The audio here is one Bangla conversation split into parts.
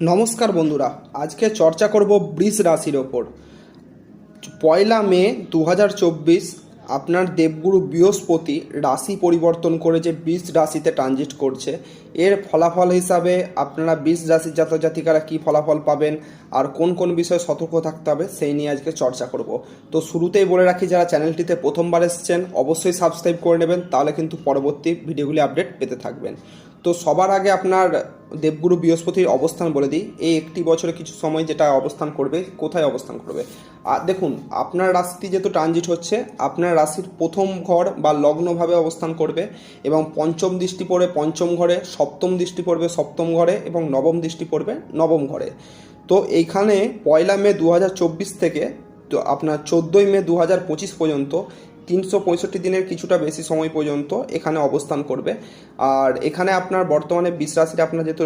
নমস্কার বন্ধুরা, আজকে চর্চা করব বৃষ রাশির ওপর। পয়লা মে দু হাজার চব্বিশ, আপনার দেবগুরু বৃহস্পতি রাশি পরিবর্তন করে যে বৃষ রাশিতে ট্রানজিট করছে। এর ফলাফল হিসাবে আপনারা বৃষ রাশির জাতক জাতিকারা কী ফলাফল পাবেন, আর কোন কোন বিষয়ে সতর্ক থাকতে হবে, সেই নিয়ে আজকে চর্চা করব। তো শুরুতেই বলে রাখি, যারা চ্যানেলটিতে প্রথমবার এসছেন, অবশ্যই সাবস্ক্রাইব করে নেবেন, তাহলে কিন্তু পরবর্তী ভিডিওগুলি আপডেট পেতে থাকবেন। তো সবার আগে আপনার দেবগুরু বৃহস্পতির অবস্থান বলে দিই। এই একটি বছরে কিছু সময় যেটা অবস্থান করবে, কোথায় অবস্থান করবে? আর দেখুন, আপনার রাশিটি যেহেতু ট্রানজিট হচ্ছে, আপনার রাশির প্রথম ঘর বা লগ্নভাবে অবস্থান করবে এবং পঞ্চম দৃষ্টি পড়বে পঞ্চম ঘরে, সপ্তম দৃষ্টি পড়বে সপ্তম ঘরে এবং নবম দৃষ্টি পড়বে নবম ঘরে। তো এইখানে পয়লা মে দু হাজার চব্বিশ থেকে, তো আপনার চোদ্দোই মে দু পঁচিশ পর্যন্ত তিনশো পঁয়ষট্টি দিনের কিছুটা বেশি সময় পর্যন্ত এখানে অবস্থান করবে। আর এখানে আপনার বর্তমানে বিশ রাশিতে আপনার যেহেতু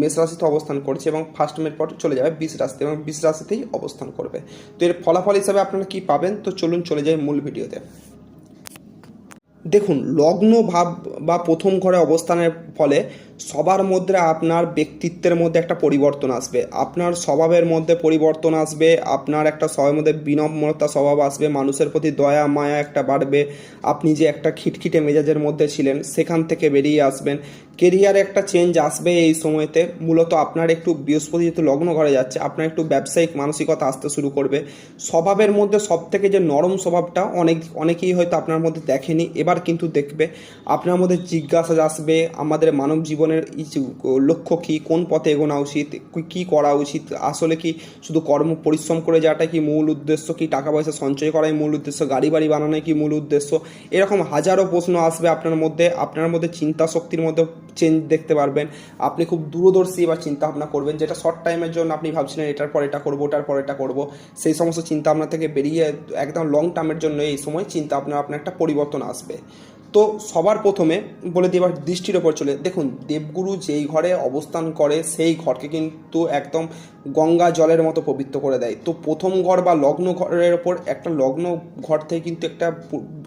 মেষ রাশিতে অবস্থান করছে এবং ফার্স্ট মের পর চলে যাবে বিশ রাশিতে এবং বিশ রাশিতেই অবস্থান করবে। তো এর ফলাফল হিসাবে আপনারা কি পাবেন? তো চলুন চলে যাই মূল ভিডিওতে। দেখুন, লগ্ন ভাব বা প্রথম ঘরে অবস্থানের ফলে সবার মধ্যে আপনার ব্যক্তিত্বের মধ্যে একটা পরিবর্তন আসবে। আপনার স্বভাবের মধ্যে পরিবর্তন আসবে, আপনার একটা স্বভাবের মধ্যে বিনম্রতা স্বভাব আসবে, মানুষের প্রতি দয়া, মায়া একটা বাড়বে, আপনি যে একটা খিটখিটে মেজাজের মধ্যে ছিলেন, সেখান থেকে বেরিয়ে আসবেন। কেরিয়ারে একটা চেঞ্জ আসবে এই সময়তে, মূলত আপনার একটু বৃহস্পতি যেহেতু লগ্ন ঘরে যাচ্ছে, আপনার একটু ব্যবসায়িক মানসিকতা আসতে শুরু করবে। স্বভাবের মধ্যে সব থেকে যে নরম স্বভাবটা, অনেক, অনেকেই হয়তো আপনার মধ্যে দেখেনি, এবার কিন্তু দেখবে। আপনার মধ্যে জিজ্ঞাসা আসবে, আমাদের মানব জীবনের লক্ষ্য কী, কোন পথে এগোনো উচিত, কী করা উচিত, আসলে কি শুধু কর্ম পরিশ্রম করে যাওয়াটা কি মূল উদ্দেশ্য, কি টাকা পয়সা সঞ্চয় করাই মূল উদ্দেশ্য গাড়ি বাড়ি বানানোই কি মূল উদ্দেশ্য? এরকম হাজারো প্রশ্ন আসবে আপনার মধ্যে আপনার মধ্যে চিন্তা শক্তির মধ্যে চেঞ্জ দেখতে পারবেন। আপনি খুব দূরদর্শী বা চিন্তা ভাবনা করবেন, যেটা শর্ট টাইমের জন্য আপনি ভাবছিলেন, এটার পর এটা করব, ওটার পর এটা করব। সেই সমস্ত চিন্তা ভাবনা থেকে বেরিয়ে, একদম লং টার্মের জন্য এই সময় চিন্তা ভাবনা আপনার একটা পরিবর্তন আসবে। তো সবার প্রথমে বলে দিই, এবার দৃষ্টির ওপর চলে। দেখুন, দেবগুরু যেই ঘরে অবস্থান করে, সেই ঘরকে কিন্তু একদম গঙ্গা জলের মতো পবিত্র করে দেয়। তো প্রথম ঘর বা লগ্ন ঘরের ওপর একটা লগ্ন ঘর থেকে কিন্তু একটা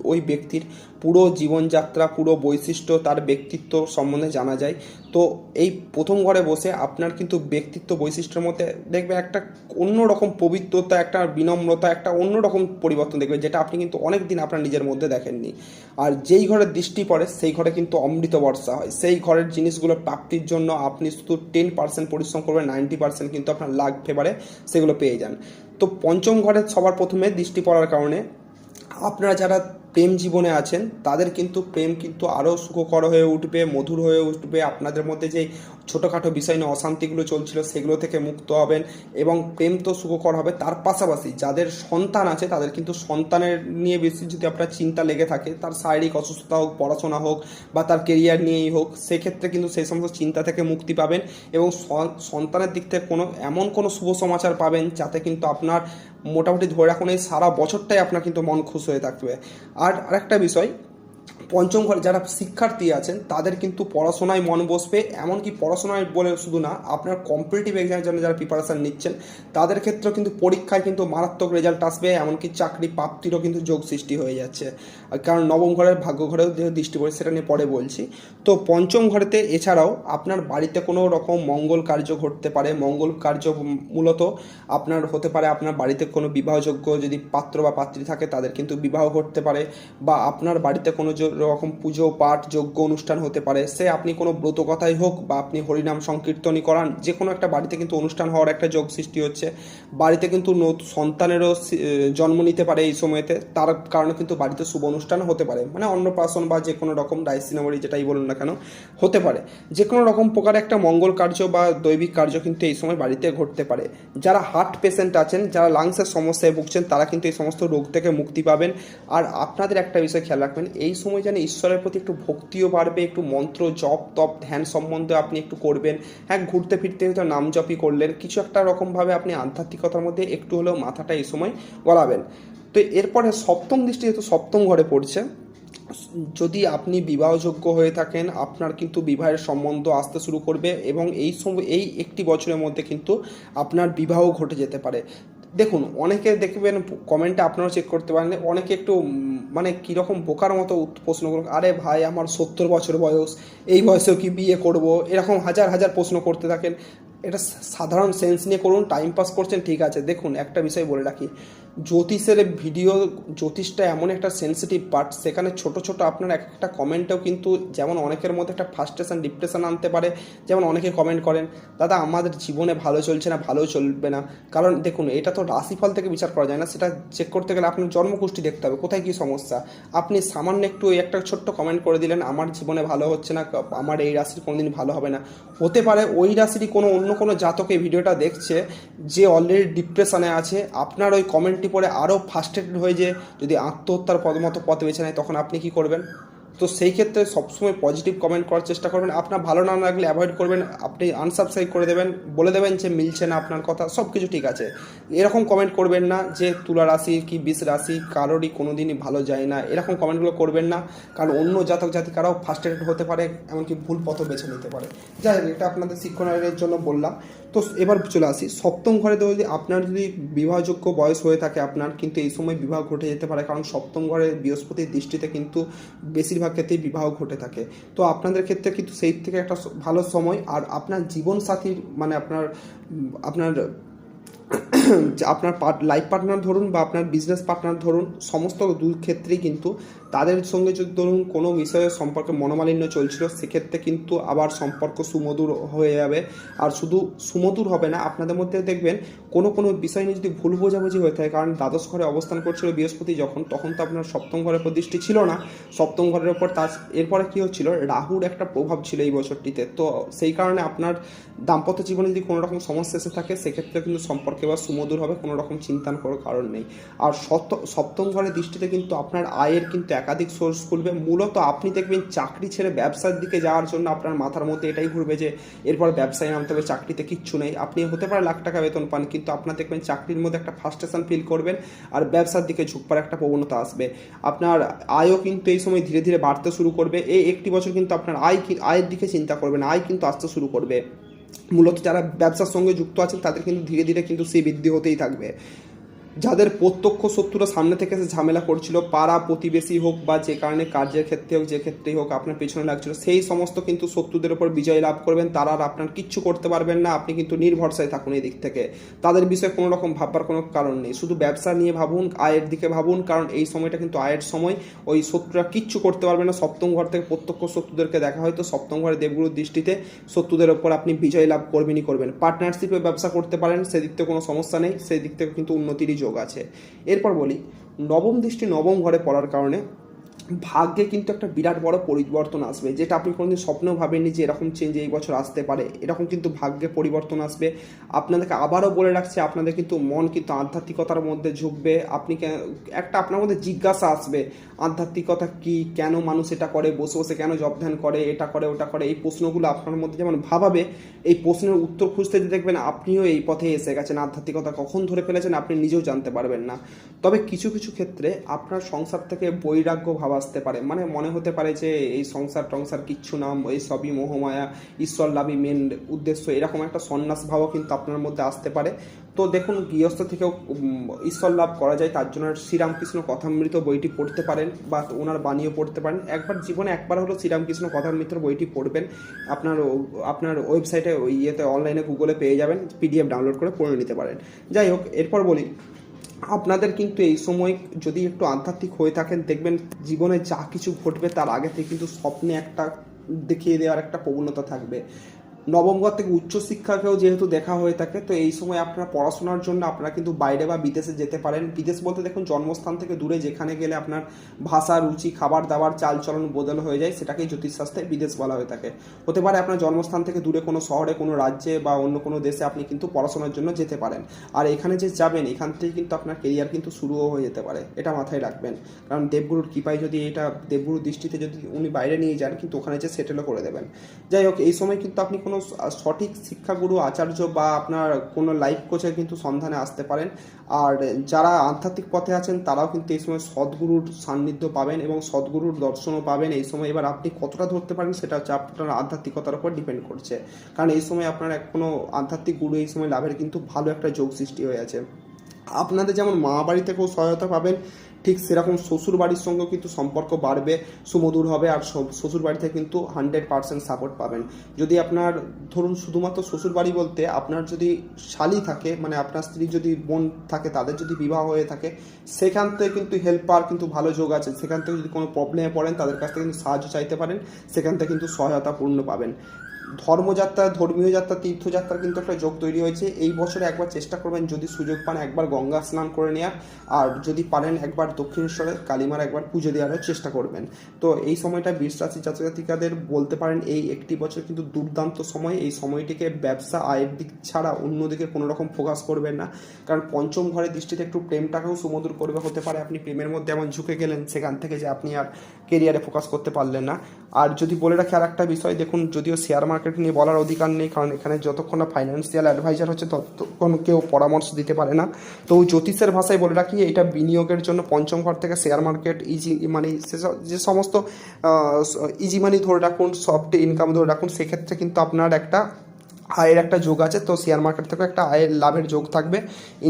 ওই ব্যক্তির পুরো জীবনযাত্রা, পুরো বৈশিষ্ট্য তার ব্যক্তিত্ব সম্বন্ধে জানা যায়। তো এই প্রথম ঘরে বসে আপনার কিন্তু ব্যক্তিত্ব বৈশিষ্ট্যের মধ্যে দেখবে একটা অন্যরকম পবিত্রতা, একটা বিনম্রতা, একটা অন্যরকম পরিবর্তন দেখবে, যেটা আপনি কিন্তু অনেক দিন আপনার নিজের মধ্যে দেখেননি। আর যেই ঘরের দৃষ্টি পড়ে, সেই ঘরে কিন্তু অমৃত বর্ষা হয়। সেই ঘরের জিনিসগুলো প্রাপ্তির জন্য আপনি শুধু টেন পার্সেন্ট পরিশ্রম করবেন নাইনটি পার্সেন্ট কিন্তু আপনার লাগ ফেভারে সেগুলো পেয়ে যান। তো পঞ্চম ঘরে সবার প্রথমে দৃষ্টি পড়ার কারণে আপনারা যারা প্রেম জীবনে আছেন, তাদের কিন্তু প্রেম কিন্তু আরও সুখকর হয়ে উঠবে, মধুর হয়ে উঠবে। আপনাদের মধ্যে যে ছোটোখাটো বিষয় নিয়ে অশান্তিগুলো চলছিল, সেগুলো থেকে মুক্ত হবেন এবং প্রেম তো সুখকর হবে। তার পাশাপাশি যাদের সন্তান আছে, তাদের কিন্তু সন্তানের নিয়ে বেশি যদি আপনার চিন্তা লেগে থাকে, তার শারীরিক অসুস্থতা হোক, পড়াশোনা হোক বা তার কেরিয়ার নিয়েই হোক, সেক্ষেত্রে কিন্তু সেই সমস্ত চিন্তা থেকে মুক্তি পাবেন এবং সন- সন্তানের দিক থেকে কোনো, এমন কোনো শুভ সমাচার পাবেন যাতে কিন্তু আপনার মোটামুটি ধরে রাখুন এই সারা বছরটাই আপনার কিন্তু মন খুশ হয়ে থাকবে। আর আরেকটা বিষয় পঞ্চম ঘরে যারা শিক্ষার্থী আছেন, তাদের কিন্তু পড়াশোনায় মন বসবে। এমনকি পড়াশোনায় বলে শুধু না, আপনার কম্পিটিটিভ এক্সামের জন্য যারা প্রিপারেশান নিচ্ছেন, তাদের ক্ষেত্রেও কিন্তু পরীক্ষায় কিন্তু মারাত্মক রেজাল্ট আসবে। এমনকি চাকরি প্রাপ্তিরও কিন্তু যোগ সৃষ্টি হয়ে যাচ্ছে। কারণ নবম ঘরের ভাগ্য ঘরেও যে দৃষ্টি পড়ে সেটা নিয়ে পরে বলছি। তো পঞ্চম ঘরেতে এছাড়াও আপনার বাড়িতে কোনো রকম মঙ্গল কার্য ঘটতে পারে। মঙ্গল কার্য মূলত আপনার হতে পারে, আপনার বাড়িতে কোনো বিবাহযোগ্য যদি পাত্র বা পাত্রী থাকে, তাদের কিন্তু বিবাহ ঘটতে পারে। বা আপনার বাড়িতে কোনো রকম পুজো, পাঠ, যজ্ঞ অনুষ্ঠান হতে পারে। সে আপনি কোনো ব্রত কথাই হোক বা আপনি হরিনাম সংকীর্তনই করান যে কোনো একটা বাড়িতে কিন্তু অনুষ্ঠান হওয়ার একটা যোগ সৃষ্টি হচ্ছে। বাড়িতে কিন্তু নত- সন্তানেরও জন্ম নিতে পারে এই সময়তে। তার কারণে কিন্তু বাড়িতে শুভ অনুষ্ঠান হতে পারে। মানে অন্নপ্রাশন বা যে কোনো রকম ডাইসিনামরি যেটাই বলুন না কেন, হতে পারে। যে কোনো রকম প্রকার একটা মঙ্গল কার্য বা দৈবিক কার্য কিন্তু এই সময় বাড়িতে ঘটতে পারে। যারা হার্ট পেশেন্ট আছেন, যারা লাংসের সমস্যায় ভুগছেন, তারা কিন্তু এই সমস্ত রোগ থেকে মুক্তি পাবেন। আর আপনাদের একটা বিষয় খেয়াল রাখবেন, এই সময় যেন ঈশ্বরের প্রতি একটু ভক্তিও বাড়বে, একটু মন্ত্র, জপ, তপ, ধ্যান সম্বন্ধে আপনি একটু করবেন। হ্যাঁ ঘুরতে ফিরতে হয়তো নাম জপই করলেন, কিছু একটা রকমভাবে আপনি আধ্যাত্মিকতার মধ্যে একটু হলেও মাথাটা এই সময় গলাবেন। তো এরপরে সপ্তম দৃষ্টি যেহেতু সপ্তম ঘরে পড়ছে, যদি আপনি বিবাহযোগ্য হয়ে থাকেন, আপনার কিন্তু বিবাহের সম্বন্ধ আসতে শুরু করবে এবং এই সময় এই একটি বছরের মধ্যে কিন্তু আপনার বিবাহ ঘটে যেতে পারে। দেখুন, অনেকে দেখবেন কমেন্টে আপনারাও চেক করতে পারেন। অনেকে একটু মানে কীরকম বোকার মতো প্রশ্ন করুন আরে ভাই, আমার সত্তর বছর বয়স, এই বয়সেও কি বিয়ে করব? এরকম হাজার হাজার প্রশ্ন করতে থাকেন। এটা সাধারণ সেন্স নিয়ে করুন টাইম পাস করছেন, ঠিক আছে। দেখুন, একটা বিষয় বলে রাখি। জ্যোতিষের ভিডিও জ্যোতিষটা এমন একটা সেন্সিটিভ পার্ট সেখানে ছোট ছোট আপনার এক একটা কমেন্টেও কিন্তু যেমন অনেকের মধ্যে একটা ফার্স্টেশন ডিপ্রেশন আনতে পারে, যেমন অনেকে কমেন্ট করেন, দাদা, আমাদের জীবনে ভালো চলছে না, ভালো চলবে না। কারণ দেখুন, এটা তো রাশিফল থেকে বিচার করা যায় না, সেটা চেক করতে গেলে আপনার জন্মকুষ্টি দেখতে হবে, কোথায় কী সমস্যা? আপনি সামান্য একটু একটা ছোট্ট কমেন্ট করে দিলেন, আমার জীবনে ভালো হচ্ছে না, আমার এই রাশির কোনোদিন ভালো হবে না। হতে পারে ওই রাশিরই কোনো অন্য কোনো জাতক ভিডিওটা দেখছে, যে অলরেডি ডিপ্রেশনে আছে, আপনার ওই কমেন্টটি পরে আরও ফার্স্টেটেড হয়ে যে যদি আত্মহত্যার পদ মতো পথ বেছে নেয়, তখন আপনি কি করবেন? তো সেই ক্ষেত্রে সবসময় পজিটিভ কমেন্ট করার চেষ্টা করবেন। আপনার ভালো না লাগলে অ্যাভয়েড করবেন, আপনি আনসাবস্ক্রাইব করে দেবেন, বলে দেবেন যে মিলছে না আপনার কথা সব কিছু ঠিক আছে। এরকম কমেন্ট করবেন না যে তুলা রাশি কি বিষ রাশি, কারোরই কোনো দিনই ভালো যায় না, এরকম কমেন্টগুলো করবেন না। কারণ অন্য জাতক জাতিকারাও ফার্স্টেড হতে পারে, এমনকি ভুল পথ বেছে নিতে পারে। যাই হোক, এটা আপনাদের শিক্ষণের জন্য বললাম। তো এবার চলে আসি। সপ্তম ঘরে তো যদি আপনার যদি বিবাহযোগ্য বয়স হয়ে থাকে আপনার, কিন্তু এই সময় বিবাহ ঘটে যেতে পারে, কারণ সপ্তম ঘরে বৃহস্পতির দৃষ্টিতে কিন্তু বেশিরভাগ ক্ষেত্রেই বিবাহ ঘটে থাকে। তো আপনাদের ক্ষেত্রে কিন্তু সেই থেকে একটা ভালো সময়, আর আপনার জীবনসাথীর মানে আপনার আপনার আপনার লাইফ পার্টনার ধরুন বা আপনার বিজনেস পার্টনার ধরুন, সমস্ত দুই ক্ষেত্রেই কিন্তু তাদের সঙ্গে যদি ধরুন কোনো বিষয়ে সম্পর্কে মনোমালিন্য চলছিল, সেক্ষেত্রে কিন্তু আবার সম্পর্ক সুমধুর হয়ে যাবে। আর শুধু সুমধুর হবে না, আপনাদের মধ্যে দেখবেন কোনো কোনো বিষয় নিয়ে যদি ভুল বোঝাবুঝি হয়ে থাকে, কারণ দ্বাদশ ঘরে অবস্থান করছিল বৃহস্পতি যখন, তখন তো আপনার সপ্তম ঘরের উপর দৃষ্টি ছিল না। সপ্তম ঘরের ওপর তার, এরপরে কী হচ্ছিল? রাহুর একটা প্রভাব ছিল এই বছরটিতে। তো সেই কারণে আপনার দাম্পত্য জীবনে যদি কোনো রকম সমস্যা এসে থাকে সেক্ষেত্রে কিন্তু সম্পর্কে বা সুমধুর হবে কোনো রকম চিন্তা করার কারণ নেই। আর সপ্ত- সপ্তম ঘরের দৃষ্টিতে কিন্তু আপনার আয়ের কিন্তু একাধিক সোর্স খুলবে। মূলত আপনি দেখবেন চাকরি ছেড়ে ব্যবসার দিকে যাওয়ার জন্য আপনার মাথার মধ্যে এটাই ঘুরবে যে, এরপর ব্যবসায় নামতে হবে, চাকরিতে কিচ্ছু নেই। আপনি হতে পারে লাখ টাকা বেতন পান, কিন্তু আপনার দেখবেন চাকরির মধ্যে একটা ফার্স্টেশন ফিল করবেন আর ব্যবসার দিকে ঝুঁকবার একটা প্রবণতা আসবে। আপনার আয়ও কিন্তু এই সময় ধীরে ধীরে বাড়তে শুরু করবে। এই একটি বছর কিন্তু আপনার আয় আয়ের দিকে চিন্তা করবেন আয় কিন্তু আসতে শুরু করবে। মূলত যারা ব্যবসার সঙ্গে যুক্ত আছেন, তাদের কিন্তু ধীরে ধীরে কিন্তু সেই বৃদ্ধি হতেই থাকবে। যাদের প্রত্যক্ষ শত্রুরা সামনে থেকে এসে ঝামেলা করছিল, পাড়া প্রতিবেশী হোক বা যে কারণে কার্যের ক্ষেত্রে হোক, যে ক্ষেত্রেই হোক আপনার পেছনে লাগছিল, সেই সমস্ত কিন্তু শত্রুদের উপর বিজয় লাভ করবেন। তারা আর আপনার কিচ্ছু করতে পারবেন না, আপনি কিন্তু নির্ভরসায় থাকুন এই দিক থেকে। তাদের বিষয়ে কোনো রকম ভাববার কোনো কারণ নেই। শুধু ব্যবসা নিয়ে ভাবুন, আয়ের দিকে ভাবুন, কারণ এই সময়টা কিন্তু আয়ের সময়। ওই শত্রুরা কিচ্ছু করতে পারবে না। সপ্তম ঘর থেকে প্রত্যক্ষ শত্রুদেরকে দেখা হয়তো সপ্তম ঘরে দেবগুরুর দৃষ্টিতে শত্রুদের ওপর আপনি বিজয় লাভ করবেনই করবেন। পার্টনারশিপে ব্যবসা করতে পারেন, সেদিক থেকে কোনো সমস্যা নেই সেই দিক থেকে কিন্তু উন্নতিরই যোগ আছে। এরপর বলি নবম দৃষ্টি নবম ঘরে পড়ার কারণে ভাগ্যে কিন্তু একটা বিরাট বড় পরিবর্তন আসবে, যেটা আপনি কোনোদিন স্বপ্নেও ভাবেননি যে এরকম চেঞ্জ এই বছর আসতে পারে। এরকম কিন্তু ভাগ্যে পরিবর্তন আসবে। আপনাদেরকে আবারও বলে রাখছি, আপনাদের কিন্তু মন কিন্তু আধ্যাত্মিকতার মধ্যে ঝুঁকবে। আপনি একটা আপনার মধ্যে জিজ্ঞাসা আসবে, আধ্যাত্মিকতা কি, কেন মানুষ এটা করে, বসে বসে কেন জব ধ্যান করে, এটা করে, ওটা করে? এই প্রশ্নগুলো আপনার মধ্যে যেমন ভাবাবে, এই প্রশ্নের উত্তর খুঁজতে দেখবেন আপনিও এই পথে এসে গেছেন। আধ্যাত্মিকতা কখন ধরে ফেলেছেন আপনি নিজেও জানতে পারবেন না। তবে কিছু কিছু ক্ষেত্রে আপনার সংসার থেকে বৈরাগ্য ভাব আসতে পারে। মানে মনে হতে পারে যে এই সংসার টংসার কিচ্ছু নাম, এই সবই মোহমায়া, ঈশ্বর লাভই মেন উদ্দেশ্য, এরকম একটা সন্ন্যাস ভাবও কিন্তু আপনার মধ্যে আসতে পারে। তো দেখুন, গৃহস্থ থেকেও ঈশ্বর লাভ করা যায়, তার জন্য শ্রীরামকৃষ্ণ কথামৃত বইটি পড়তে পারেন বা ওনার বাণীও পড়তে পারেন। একবার জীবনে একবার হলো শ্রীরামকৃষ্ণ কথামৃত বইটি পড়বেন। আপনার আপনার ওয়েবসাইটে ইয়েতে, অনলাইনে গুগলে পেয়ে যাবেন, পিডিএফ ডাউনলোড করে পড়ে নিতে পারেন। যাই হোক, এরপর বলি আপনাদের কিন্তু এই সময় যদি একটু আধ্যাত্মিক হয়ে থাকেন, দেখবেন জীবনে যা কিছু ঘটবে তার আগে থেকে কিন্তু স্বপ্নে একটা দেখিয়ে দেওয়ার একটা প্রবণতা থাকবে। নবম ঘর থেকে উচ্চশিক্ষাকেও যেহেতু দেখা হয়ে থাকে, তো এই সময় আপনারা পড়াশোনার জন্য আপনারা কিন্তু বাইরে বা বিদেশে যেতে পারেন। বিদেশ বলতে দেখুন, জন্মস্থান থেকে দূরে যেখানে গেলে আপনার ভাষা, রুচি, খাবার দাবার, চালচলন বদল হয়ে যায়, সেটাকেই জ্যোতিষশাস্ত্রে বিদেশ বলা হয়ে থাকে। হতে পারে আপনার জন্মস্থান থেকে দূরে কোনো শহরে, কোনো রাজ্যে বা অন্য কোনো দেশে আপনি কিন্তু পড়াশোনার জন্য যেতে পারেন। আর এখানে যে যাবেন, এখান থেকে কিন্তু আপনার কেরিয়ার কিন্তু শুরুও হয়ে যেতে পারে, এটা মাথায় রাখবেন। কারণ দেবগুরুর কৃপায় যদি এটা, দেবগুরুর দৃষ্টিতে যদি উনি বাইরে নিয়ে যান, কিন্তু ওখানে যে সেটেলও করে দেবেন। যাই হোক, এই সময় কিন্তু আপনি কোনো সঠিক শিক্ষাগুরু, আচার্য বা আপনার কোনো লাইফ কোচের কিন্তু সন্ধানে আসতে পারেন। আর যারা আধ্যাত্মিক পথে আছেন, তারাও কিন্তু এই সময় সদ্গুরুর সান্নিধ্য পাবেন এবং সদ্গুরুর দর্শনও পাবেন। এই সময় এবার আপনি কতটা ধরতে পারেন, সেটা হচ্ছে আপনার আধ্যাত্মিকতার উপর ডিপেন্ড করছে। কারণ এই সময় আপনার এক কোনো আধ্যাত্মিক গুরু এই সময় লাভের কিন্তু ভালো একটা যোগ সৃষ্টি হয়ে আছে। আপনাদের যেমন মা বাড়ি থেকেও সহায়তা পাবেন ঠিক সেরকম শ্বশুর বাড়ির সঙ্গেও কিন্তু সম্পর্ক বাড়বে, সুমধুর হবে আর শ্বশুর বাড়িতে কিন্তু হান্ড্রেড পার্সেন্ট সাপোর্ট পাবেন। যদি আপনার, ধরুন শুধুমাত্র শ্বশুর বাড়ি বলতে আপনার যদি শালি থাকে মানে আপনার স্ত্রী যদি বোন থাকে, তাদের যদি বিবাহ হয়ে থাকে, সেখান থেকে কিন্তু হেল্পার কিন্তু ভালো যোগ আছে। সেখান থেকে যদি কোনো প্রবলেমে পড়েন, তাদের কাছ থেকে কিন্তু সাহায্য চাইতে পারেন, সেখান থেকে কিন্তু সহায়তা পূর্ণ পাবেন। ধর্মযাত্রা, ধর্মীয় যাত্রা, তীর্থযাত্রার কিন্তু একটা যোগ তৈরি হয়েছে। এই বছরে একবার চেষ্টা করবেন যদি সুযোগ পান একবার গঙ্গা স্নান করে নেওয়ার আর যদি পারেন একবার দক্ষিণেশ্বরে কালীমার একবার পুজো দেওয়ারও চেষ্টা করবেন। তো এই সময়টা বীর রাশি জাতজাতিকাদের বলতে পারেন, এই একটি বছর কিন্তু দুর্দান্ত সময়। এই সময়টিকে ব্যবসা, আয়ের দিক ছাড়া অন্যদিকে কোনো রকম ফোকাস করবেন না। কারণ পঞ্চম ঘরের দৃষ্টিতে একটু প্রেমটাকেও সুমধুর করবে হতে পারে। আপনি প্রেমের মধ্যে এমন ঝুঁকে গেলেন, সেখান থেকে যে আপনি আর কেরিয়ারে ফোকাস করতে পারলেন না। আর যদি বলে রাখি আর একটা বিষয়, দেখুন, যদিও শেয়ার মার্কেট নিয়ে বলার অধিকার নেই, কারণ এখানে যতক্ষণ না ফাইন্যান্সিয়াল অ্যাডভাইজার হচ্ছে ততক্ষণ কেউ পরামর্শ দিতে পারে না। তো জ্যোতিষের ভাষায় বলে রাখি, এটা বিনিয়োগের জন্য পঞ্চম ঘর থেকে শেয়ার মার্কেট ইজি মানে যে সমস্ত ইজি মানি ধরে রাখুন সফট ইনকাম ধরে রাখুন, সেক্ষেত্রে কিন্তু আপনার একটা আয়ের একটা যোগ আছে, তো শেয়ার মার্কেট থেকে একটা আয়ের লাভের যোগ থাকবে।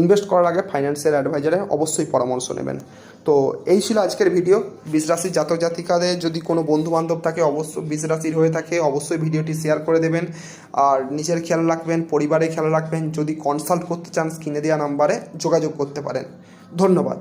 ইনভেস্ট করার আগে ফাইন্যান্সিয়াল অ্যাডভাইজারে অবশ্যই পরামর্শ নেবেন। তো এই ছিল আজকের ভিডিও বীজ রাশির জাতক জাতিকাদের যদি কোনো বন্ধু বান্ধব থাকে, অবশ্যই বীজ রাশির হয়ে থাকে, অবশ্যই ভিডিওটি শেয়ার করে দেবেন। আর নিজের খেয়াল রাখবেন, পরিবারের খেয়াল রাখবেন। যদি কনসাল্ট করতে চান স্ক্রিনে দেওয়া নাম্বারে যোগাযোগ করতে পারেন। ধন্যবাদ।